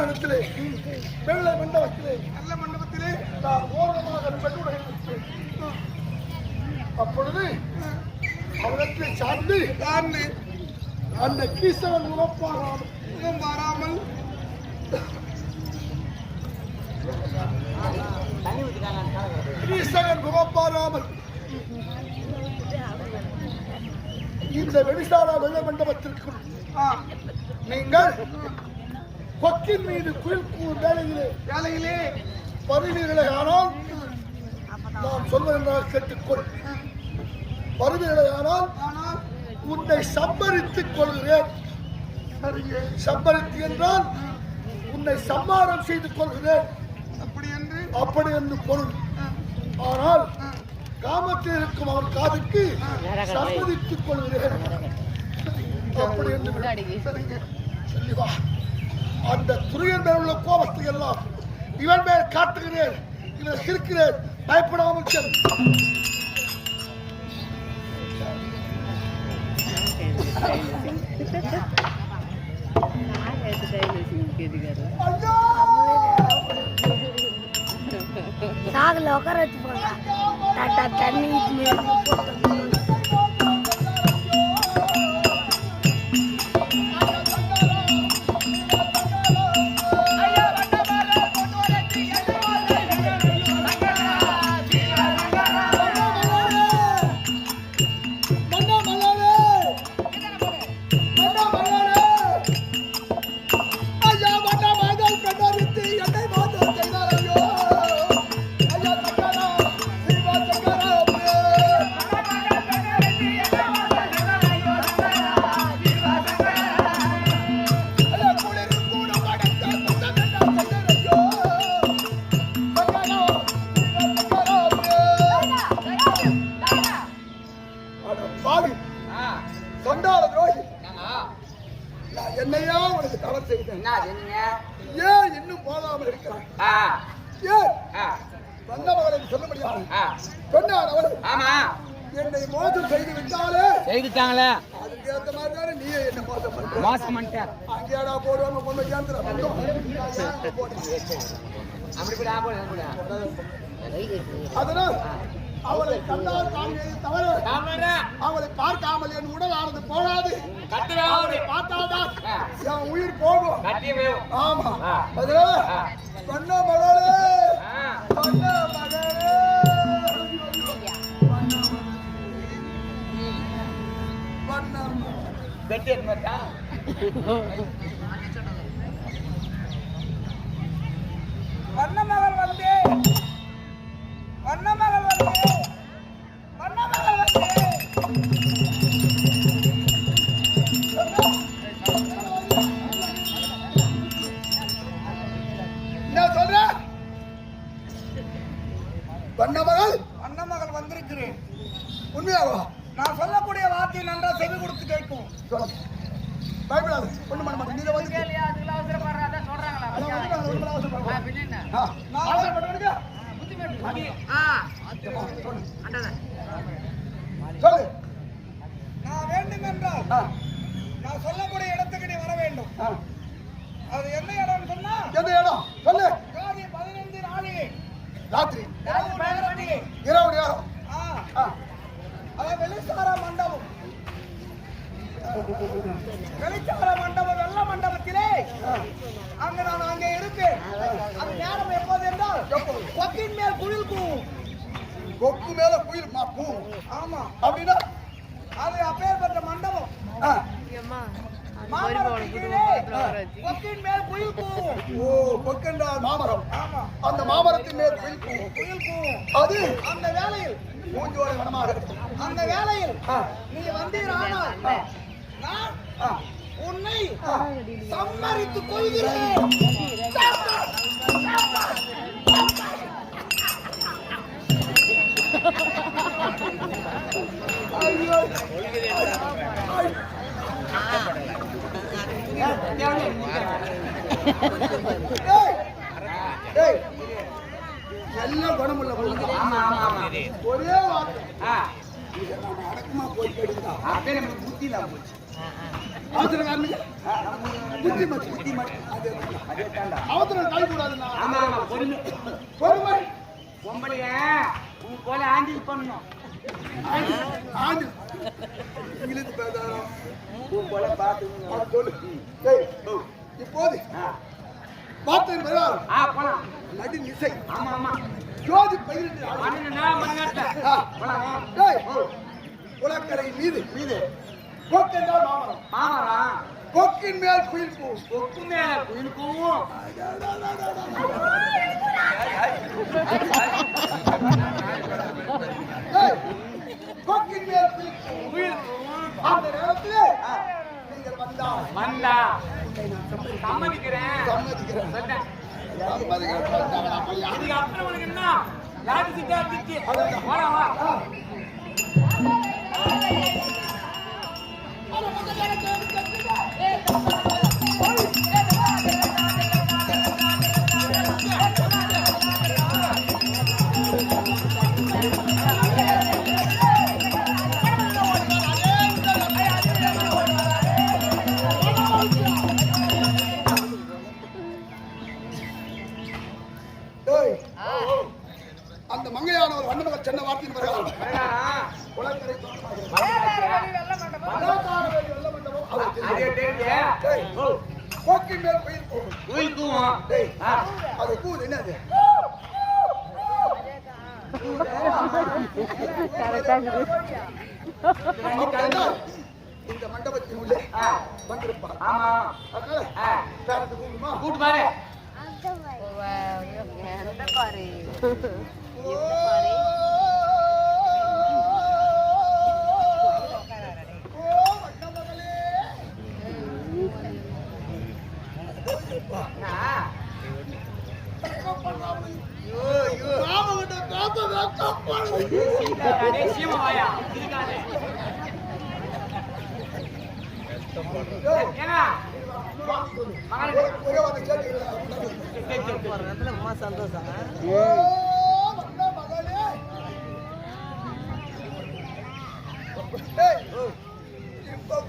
வெளிசாலத்திலே வெள்ளை மண்டபத்திலே நல்ல மண்டபத்திலே நான் ஓரமாக பெண்ணுடைய அப்பொழுது அவரத்திலே சார்ந்து சார்ந்து அந்த கீசவன் முகம் பாராமல் முகம் பாராமல் இந்த வெளிசாரா வெள்ள மண்டபத்திற்குள் நீங்கள் கொக்கின் மீது குயில் வேலையிலே வேலையிலே. வருவீர்களே ஆனால் நான் சொல்வதென்றால் கேட்டுக்கொள். வருவீர்களே ஆனால் உன்னை சம்பரித்துக் கொள்கிறேன். சம்பரித்து என்றால் உன்னை சம்மாரம் செய்து கொள்கிறேன். அப்படி என்று? அப்படி என்று பொருள். ஆனால் காமத்தில் இருக்கும் அவன் காதுக்கு சம்மதித்துக் கொள்கிறேன். அப்படி என்று சரிங்க. சொல்லி அந்த துரியன் மேல் உள்ள கோபத்தை எல்லாம் இவன் மேல் காட்டுகிறேன் இவன் சிரிக்கிறேன் பயப்படாமல் செல் ஐயோ! சாகுல உட்கார வச்சு போங்க தண்ணி போகாமல் இருக்கிறான் ஏன்? வந்த மகளை சொல்ல முடியாது அவள். ஆமா. என்னை மோசம் செய்து விட்டாலே செய்துட்டாங்களே. அதுக்கு ஏத்த மாதிரி தானே நீ என்ன மோசம் பண்ண மோசம் பண்ணிட்டேன் அங்கேயாடா போடுவாங்க கொண்டு கேந்திர அப்படி கூட ஆ. அதனால் அவளை கண்டால் காண்கிறது தவறு. அவளை பார்க்காமல் என் உடல் ஆனது போடாது. அவளை பார்த்தால்தான். என் உயிர் போகும். ஆமா ஆ. அதனால ஆ. சொன்ன மகளே. சொன்ன மகளே நான் சொல்லக்கூடிய இடத்துக்கு நீ வர வேண்டும். அது என்ன இடம்னு சொன்னா? எந்த இடம்? சொல்லு. காதி பதினைந்து நாளிகை ராத்திரி. இரவு நேரம். அதான் வெளிசாரா மண்டபம். வெளிச்சார மண்டபம் வெள்ள மண்டபத்திலே. அங்க நான் அங்கே இருப்பேன். அந்த நேரம் எப்போது என்றால் கொக்கின் மேல் குயில் கூவும் கொக்கு மேல குயில் மா பூ. ஆமா. அப்படின்னா? அது அப்பேற்பட்ட மண்டபம் ஆ, ஏம்மா அது மாமரத்தின் கீழே கொக்கின் மேல் குயில் கூவும் ஓ கொக்கென்றால் மாமரம் ஆமா அந்த மாமரத்தின் மேல் குயில் பூ குயில் கூவும் அது அந்த வேலையில் மூஞ்சோலை வனமாக இருக்கும் அந்த வேலையில் ஆ, நீ வந்தீரானால் நான் உன்னை சம்மரித்துக் கொள்கிறேன் ஐயோ எல்லாம் குணமுள்ள ஒரே ஆ அடக்கமா போய் கேட்டுக்கிட்டா அப்படியே நமக்கு புத்தி இல்லாம போச்சு புத்தி புத்தி மட்டும் அவசரம் கூடாதுண்ணா ஆமா ஆமா. பொறுமை. பொறுமை. பொம்பளைய உன் போல ஆண்டில் பண்ணணும். ஆண்டு இங்கிலீஷ் பேசாரம் உன் போல பார்த்து இப்போது வார்த்தையின் பிரகாரம் ஆ. போலாம் நடு ஆமா ஆமா ஜோதி பயிரிட்டு போலாம் டேய், மீது மீது மாமரம் மாமரம் கொக்கின் மேல் குயில் பூ கொக்கு மேல குயில் டேய், கொக்கின் மேல் குயில் பூ குயில் கூவும் அந்த நேரத்திலே நீங்கள் வந்தால் வந்தா. சம்மதிக்கிறேன். சம்மதிக்கிறேன். சொன்னேன். இதுக்கு அப்புறம் உனக்கு என்ன? சிட்டா திச்சு போலாம் வா தெரியும். அதே தெரியுது. டேய், கொக்கின் மேல் குயில் பூ குயில் கூவும் டேய், ஆ. அது கூது என்னது? இந்த மண்டபத்தின் உள்ளே. வந்திருப்பார் கூட்டு பாரு ஆ. இருக்காதே, சீமை வாயா. இருக்காதே. ஏன்னா, சரி, சரி, சரி.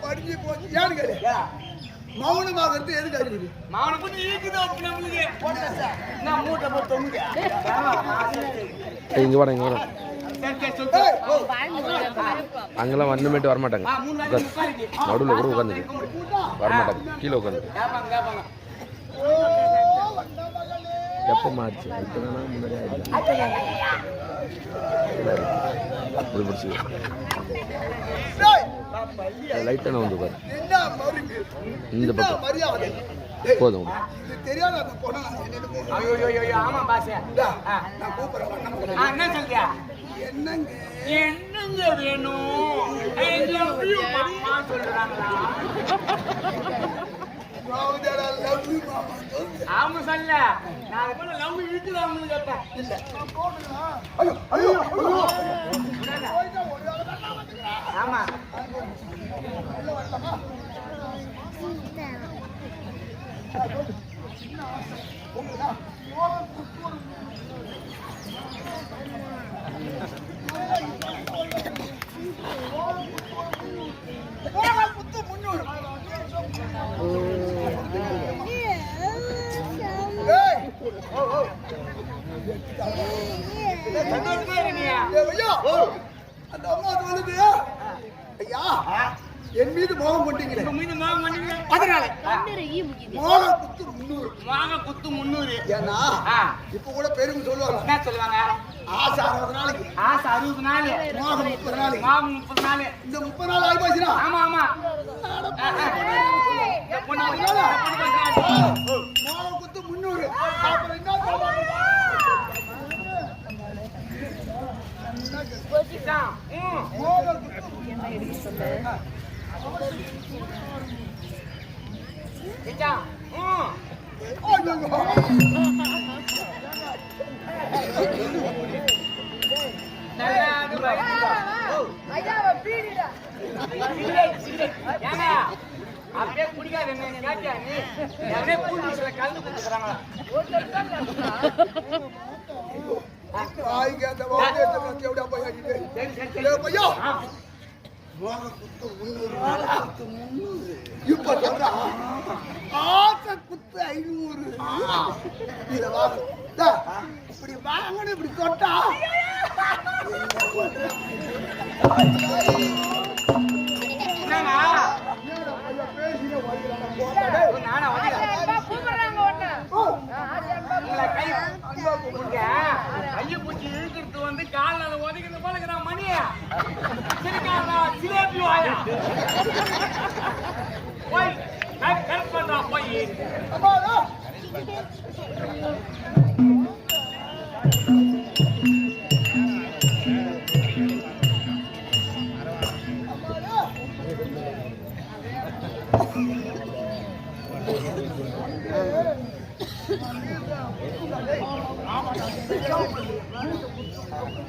படிஞ்சு போச்சு ஏன்னு கேளு மௌனமாக இருந்து எதுக்கு அறிவுறு மகனை பத்தி இருக்குது அப்படி நம்மளுக்கு. நான் மூட்டை போட்டு இங்க வாடா இங்க வாடா அங்கெல்லாம் வந்தமேட்டு வரமாட்டாங்க வா, மூணு நாளைக்கு உட்காருங்க. நடுவில் கூட உட்காந்துக்கு வரமாட்டாங்க கீழே உட்காந்து. எப்போ மாறிச்சு? இப்போ தானே முன்னாடி பிடிச்சி லைட்டான வந்து பாரு. இந்த பக்கம். போதும். தெரியாத ஆமா என்னங்க என்னங்க வேணும் சொல்றாங்களா? ராவுதடா, love you, மாமா. சொல்லு. ஆமா சொல்ல. நான் லவ் ஐயோ, ஐயோ, ஐயோ. ஆமா புத்து முன்னூறு. ஏய், ஓ, ஓ. சந்தோஷமா இருக்கியா ஏய், ஐயா, அந்த அம்மா சொல்லுது ஐயா என் மீது மோகம் கொண்டீங்களே உங்க மீது மோகம் பண்ணீங்க அதனால கண்ணீர் ஈ முக்கியது மோக குத்து ஏன்னா ஆ, இப்ப கூட பெருமை சொல்லுவாங்க. என்ன சொல்லுவாங்க? ஆசை அறுபது நாளைக்கு. ஆசை அறுபது நாள். மோகம் முப்பது நாளைக்கு மாவு முப்பது நாள். இந்த முப்பது நாள் ஆகி போச்சுன்னா? ஆமா ஆமா. மோகம் குத்து முன்னூறு அப்புறம் என்ன? சொல்லுவாங்க? இதான், ம். மோகம் குத்து இதான், ம். நல்லா அப்படியே அப்படியே கலந்து கொடுத்துக்கிறாங்களா வாயா போய் ஹெல்ப் பண்றான் போய்.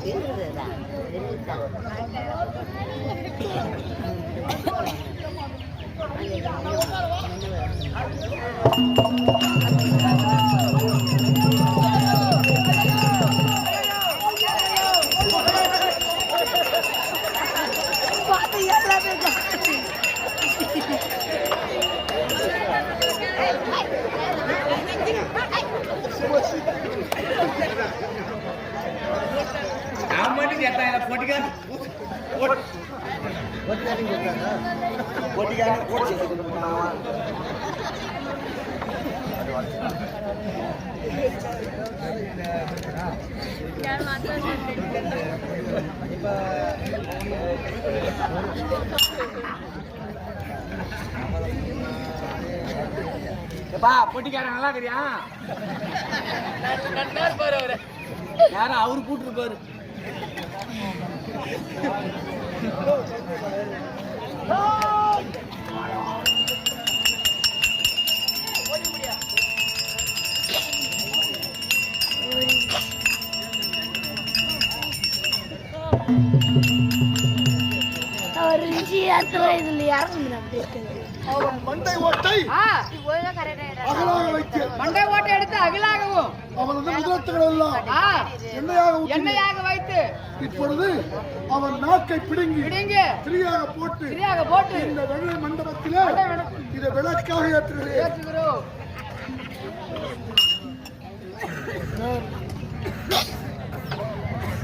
கட் பண்ணு சரியா நான் தான் உங்களுக்கு நீங்க புதுக்க வந்தா இருக்குதா இருக்குதா பார்த்து எல்லாமே நான் மட்டும் கேட்டேன் இல்லை போட்டுக்காது எப்பா பொட்டிக்காரன் நல்லா இருக்கிறியா அவரு யாரும் அவரு கூட்டு பாரு ஒரு இஞ்சி அத்தனை இதுல இறங்குது அப்படியே இருக்குது. அவன் மண்டை ஓட்டை அகலாக வைத்து மண்டை ஓட்டை எடுத்து அகிலாகவும். அவனது முதலத்துகள் எல்லாம் எண்ணெயாக வைத்து. இப்பொழுது அவன் நாக்கை பிடுங்கி பிடிங்கு திரியாக போட்டு சரியாக போட்டு இந்த வெள்ளை மண்டபத்திலே இதை விளக்காக ஏற்றுகிறேன். ஏற்றுகிறோம்.